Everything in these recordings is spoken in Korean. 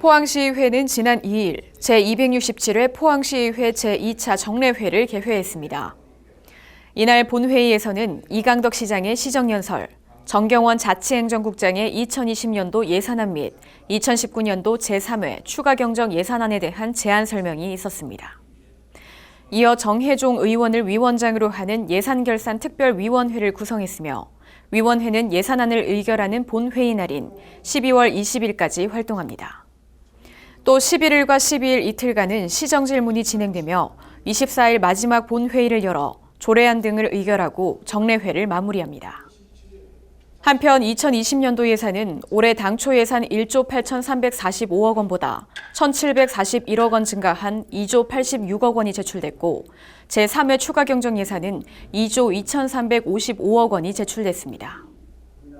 포항시의회는 지난 2일 제267회 포항시의회 제2차 정례회를 개회했습니다. 이날 본회의에서는 이강덕 시장의 시정연설, 정경원 자치행정국장의 2020년도 예산안 및 2019년도 제3회 추가경정 예산안에 대한 제안 설명이 있었습니다. 이어 정혜종 의원을 위원장으로 하는 예산결산특별위원회를 구성했으며 위원회는 예산안을 의결하는 본회의 날인 12월 20일까지 활동합니다. 또 11일과 12일 이틀간은 시정 질문이 진행되며 24일 마지막 본회의를 열어 조례안 등을 의결하고 정례회를 마무리합니다. 한편 2020년도 예산은 올해 당초 예산 1조 8,345억 원보다 1,741억 원 증가한 2조 86억 원이 제출됐고 제3회 추가 경정 예산은 2조 2,355억 원이 제출됐습니다.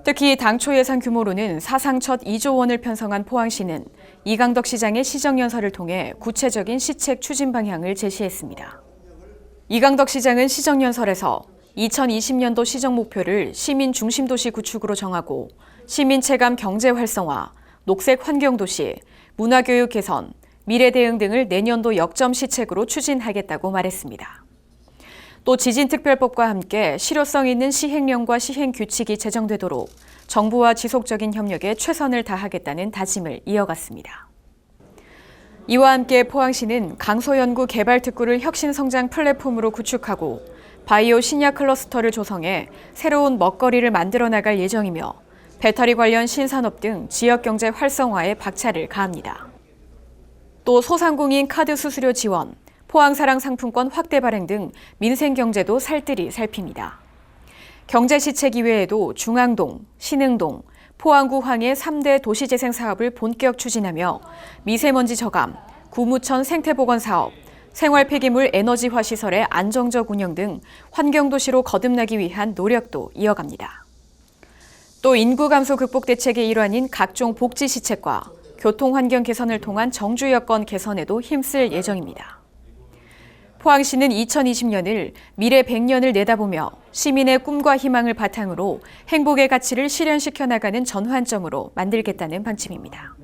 특히 당초 예산 규모로는 사상 첫 2조 원을 편성한 포항시는 이강덕 시장의 시정연설을 통해 구체적인 시책 추진 방향을 제시했습니다. 이강덕 시장은 시정연설에서 2020년도 시정 목표를 시민 중심 도시 구축으로 정하고 시민 체감 경제 활성화, 녹색 환경 도시, 문화 교육 개선, 미래 대응 등을 내년도 역점 시책으로 추진하겠다고 말했습니다. 또 지진특별법과 함께 실효성 있는 시행령과 시행 규칙이 제정되도록 정부와 지속적인 협력에 최선을 다하겠다는 다짐을 이어갔습니다. 이와 함께 포항시는 강소연구 개발특구를 혁신성장 플랫폼으로 구축하고 바이오 신약 클러스터를 조성해 새로운 먹거리를 만들어 나갈 예정이며 배터리 관련 신산업 등 지역 경제 활성화에 박차를 가합니다. 또 소상공인 카드 수수료 지원, 포항사랑 상품권 확대 발행 등 민생 경제도 살뜰히 살핍니다. 경제 시책 이외에도 중앙동, 신흥동, 포항구 황의 3대 도시재생 사업을 본격 추진하며 미세먼지 저감, 구무천 생태보건 사업, 생활 폐기물 에너지화 시설의 안정적 운영 등 환경도시로 거듭나기 위한 노력도 이어갑니다. 또 인구 감소 극복 대책의 일환인 각종 복지 시책과 교통 환경 개선을 통한 정주 여건 개선에도 힘쓸 예정입니다. 포항시는 2020년을 미래 100년을 내다보며 시민의 꿈과 희망을 바탕으로 행복의 가치를 실현시켜 나가는 전환점으로 만들겠다는 방침입니다.